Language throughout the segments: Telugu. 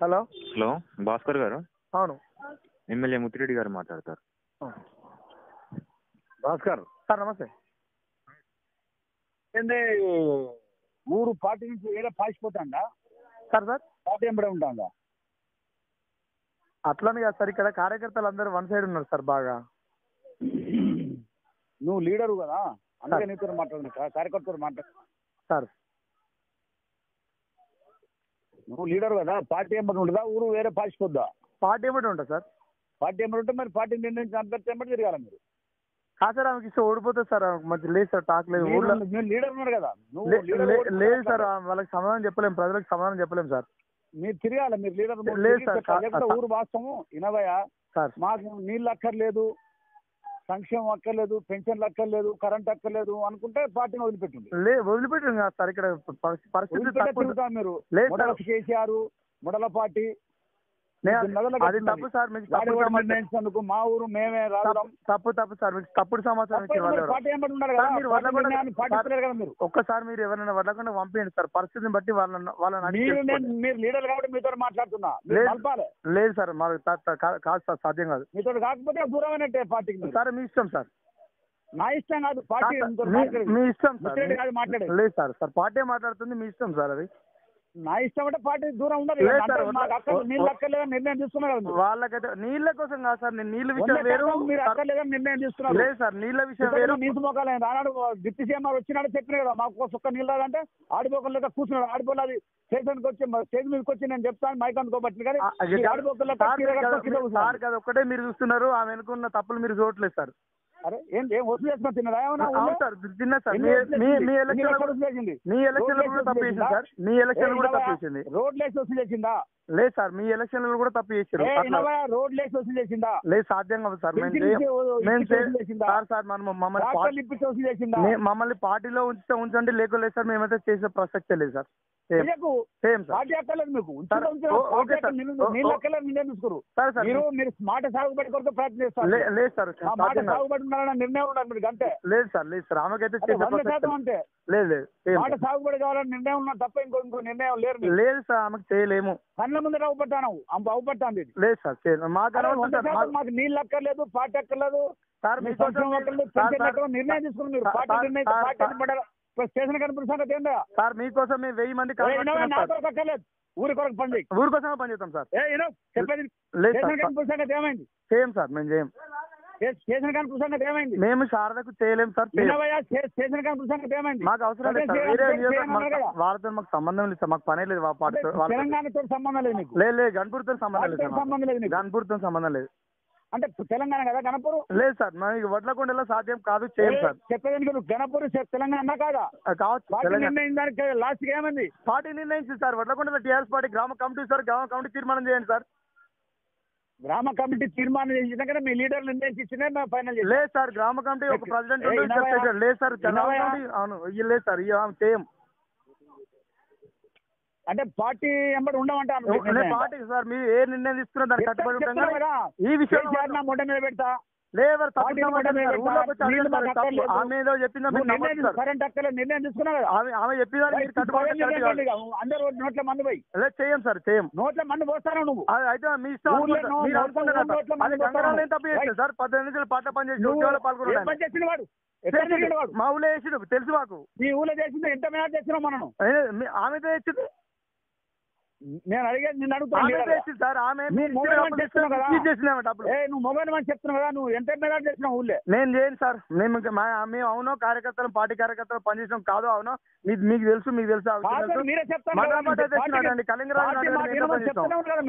హలో? హలో భాస్కర్ గారు? అవును. ఎమ్మెల్యే ముత్తిరెడ్డి గారు మాట్లాడతారు. భాస్కర్. సార్ నమస్తే. ఏంది ఊరు పార్టీ నుంచి వేరే పాసిపోతాండా సార్ సార్. పార్టీ ఎంబడే ఉంటాందా అట్లని కాదు సార్ ఇక్కడ కార్యకర్తలు అందరూ వన్ సైడ్ ఉన్నారు సార్ బాగా. నువ్వు లీడరు కదా? అందుకే నీతో మాట్లాడిన కార్యకర్తతో మాట్లాడు సార్. నువ్వు లీడర్ కదా పార్టీ ఎంబడి ఉంటుందా? ఊరు వేరే పాసిపోద్దా పార్టీ ఏమిటి ఉంటుంది సార్? పార్టీ ఎంబడి ఉంటే మరి పార్టీ నిర్ణయించిన అభ్యర్థి ఎంబడి తిరగాల మీరు. కాదు సార్ ఆమెకి ఇస్తే ఓడిపోతుంది సార్ మంచి లేదు సార్ టాక్ లేదు. ఊళ్ళో లీడర్ ఉన్నారు కదా లేదు సార్. వాళ్ళకి సమాధానం చెప్పలేం ప్రజలకు సమాధానం చెప్పలేం సార్. మీరు తిరగాలి మీరు లీడర్ లేదు సార్. ఊరు వాస్తవం ఇనవయ్యా సార్. మాకు నీళ్ళు అక్కర్లేదు సంక్షేమం అక్కర్లేదు పెన్షన్లు అక్కర్లేదు కరెంట్ అక్కర్లేదు అనుకుంటే పార్టీని వదిలిపెట్టింది లే వదిలిపెట్టారు కాదు సార్ ఇక్కడ పరిస్థితి మీరు. కేసీఆర్ మొదల పార్టీ అది. తప్పు సార్ మీకు నిర్ణయించినందుకు మా ఊరు మేమే రావడం తప్పు- తప్పు తప్పు సార్ మీకు తప్పుడు సమాచారం ఒక్కసారి మీరు ఎవరైనా వదలకుండా పంపించండి సార్ పరిస్థితిని బట్టి వాళ్ళని వాళ్ళని మీరు లీడర్ కాబట్టి మీతో మాట్లాడుతున్నా. లేదు. సార్ మాకు కాదు సార్ సాధ్యం కాదు. మీతో కాకపోతే దూరమైనట్టే పార్టీకి. సార్ మీ ఇష్టం సార్. నా ఇష్టం కాదు పార్టీ మీ- ఇష్టం సార్ లేదు సార్ సార్ పార్టీ మాట్లాడుతుంది మీ ఇష్టం సార్ అది. నా ఇష్టం అంటే పార్టీ దూరం ఉండదు అంటే. నీళ్ళు అక్కర్లేదని నిర్ణయం తీసుకున్నారు. వాళ్ళకైతే నీళ్ళ కోసం కాదు సార్ నేను నీళ్ళ విషయం వేరు. మీరు అక్కర్లేదని నిర్ణయం తీసుకున్నారు. లేదు సార్ నీళ్ళ విషయం వేరు. నీసు మొక్కలు రానాడు. డిప్యూటీ సీఎం వచ్చినాడు చెప్పిన కదా మాకు ఒక్క నీళ్ళు రాదంటే ఆడిపోకలు కూర్చున్నాడు. ఆడిపోలేదు అది స్టేషన్కి వచ్చి స్టేజ్ మీదకి వచ్చి నేను చెప్తాను మైక్ అందుకోబట్టి కానీ. ఆడిపోకలు సార్ కాదు ఒక్కటే మీరు చూస్తున్నారు ఆమె వెనుకున్న తప్పులు మీరు చూడట్లేదు సార్. అరే ఏం ఏం వసూలు చేసుకొని తిన్నదా ఏమన్నా అవును ఊళ్ళో? సార్ తిన్నా సార్. మీ మీ ఎలక్షన్? మీ ఎలక్షన్ రోడ్లు కూడా వేసి తప్పు వసూలు చేసింది? సార్? మీ ఎలక్షన్ కూడా తప్పు ఇన్నోవా చేసింది రోడ్ లేసి వసూలు చేసిందా? లేదు సార్ మీ ఎలక్షన్ కూడా తప్పు చేసారు రోడ్ లేసి వసూలు చేసిందా? లేదు సాధ్యం కాదు సార్? సార్ సార్ మనం మమ్మల్ని మమ్మల్ని పార్టీలో ఉంచితే ఉంచండి లేకపోలేదు సార్ మేమైతే చేసే ప్రసక్తే లేదు సార్. మీరు సాగుబడి కొరకు ప్రయత్నం చేస్తారు లే- లేదు సార్ సాగుబడి నిర్ణయం ఉండాలి మీరు అంతే. లేదు సార్ లేదు సార్. ఆమెకైతే అంతే. లేదు లేదు సేమ్ మాట సాగుబడి కావాలని నిర్ణయం ఉన్నా తప్ప ఇంకో ఇంకో నిర్ణయం లేరు. లేదు సార్ ఆమెకు చేయలేము. కళ్ళ ముందర అవుపట్టాను అవుపట్టాంది ఇది. లేదు సార్ చేయలేము మాకు సార్ నీళ్ళు అక్కర్లేదు పార్టీ అక్కర్లేదు. సార్ మీ సార్, సార్, నిర్ణయం తీసుకుని మీరు సార్, పార్టీ సార్, నిర్ణయం సార్, పార్టీ సార్. పడాలి ఇప్పుడు స్టేషన్ కనిపించిన సంగతి ఏందా? సార్ మీకోసం మేము వెయ్యి మంది సార్. అక్కర్లేదు. ఊరి కొరకు పని ఊరి కోసమే పనిచేస్తాం సార్. ఏ ఇనో చెప్పేది స్టేషన్ సార్. కనిపించిన సంగతి ఏమైంది? చేయం సార్ మేము చేయం. స్టేషన్ సంగతి ఏమైంది? మేము శారదకు చేయలేం సార్ స్టేషన్ ఏమైంది? మాకు అవసరం లేదు మాకు-. వాళ్ళతో మాకు సంబంధం లేదు సార్. మాకు పనే లేదు. తెలంగాణతో సంబంధం లేదు నీకు లేదు లేదు. గన్పూర్తో సంబంధం లేదు సంబంధం లేదు. గన్పూర్తో సంబంధం లేదు. అంటే తెలంగాణ కదా గణపూర్? లేదు సార్. మనకి వడ్లకొండలో సాధ్యం కాదు చేయం సార్. చెప్పేదానికి గణపూర్ తెలంగాణ కాదా? కావచ్చు. లాస్ట్ ఏమైంది? పార్టీ నిర్ణయించింది సార్. వడ్లకొండలో టీఆర్ఎస్ పార్టీ గ్రామ కమిటీ సార్. గ్రామ కమిటీ తీర్మానం చేయండి సార్. గ్రామ కమిటీ తీర్మానం చేసినాక మీ లీడర్ నిర్ణయించి ఇచ్చినే మేము ఫైనల్ లేదు సార్ గ్రామ కమిటీ ఒక ప్రెసిడెంట్. లేదు సార్ అవును లేదు సార్ చేయం అంటే పార్టీ ఎంబడి ఉండమంటా పార్టీ సార్ మీరు ఏ నిర్ణయం తీసుకున్నా దానికి కట్టుబడి ఈ విషయంలో నా మొట్ట మీద పెడతా. లేవర్. ఆమె ఏదో చెప్పిందో. కరెంట్ నిర్ణయం ఆమె చెప్పిందని మీరు. అందరూ నోట్ల మందు పోయి. లేదు చేయం సార్ చేయం. నోట్ల మందు పోస్తాను నువ్వు? అయితే మీ ఇష్టం సార్? తప్పు పద్దెనిమిది నిమిషాలు పాట పని చేసి పాల్గొన్నాడు వాడు? మా ఊళ్ళో వేసిండు తెలుసు మాకు. నీ ఊళ్ళో చేసింది ఎంత మేర చేసినావు మనను అయినా మీ- ఆమెతో వేసింది నేను అడిగేది నిన్ను అడుగుతాను ఏ నువ్వు మొబైల్ అని చెప్తున్నావు కదా? నువ్వు ఎంత మేర చేసినావు ఊళ్ళే. నేను చేయను సార్. మేము మేము అవునో కార్యకర్తలు పార్టీ కార్యకర్తలు పనిచేసాం కాదో అవునో మీకు మీకు తెలుసు మీకు తెలుసు. మీరే చెప్తాను పార్టీ- పార్టీ.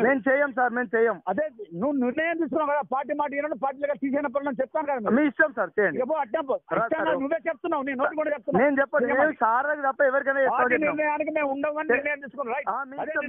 మేము చేయం సార్ మేము చేయం అదే నువ్వు నిర్ణయం తీసుకున్నావు కదా పార్టీ మాట వినడం పార్టీలుగా తీసేనప్పుడు నేను చెప్తాను కదా. మీ ఇష్టం సార్ చేయండి. నువ్వే చెప్తున్నావు నీ నోటి కూడా నేను చెప్పండి నేను సార్ తప్ప ఎవరికైనా పార్టీ. నిర్ణయానికి మేము ఉండమని నిర్ణయం తీసుకున్నాం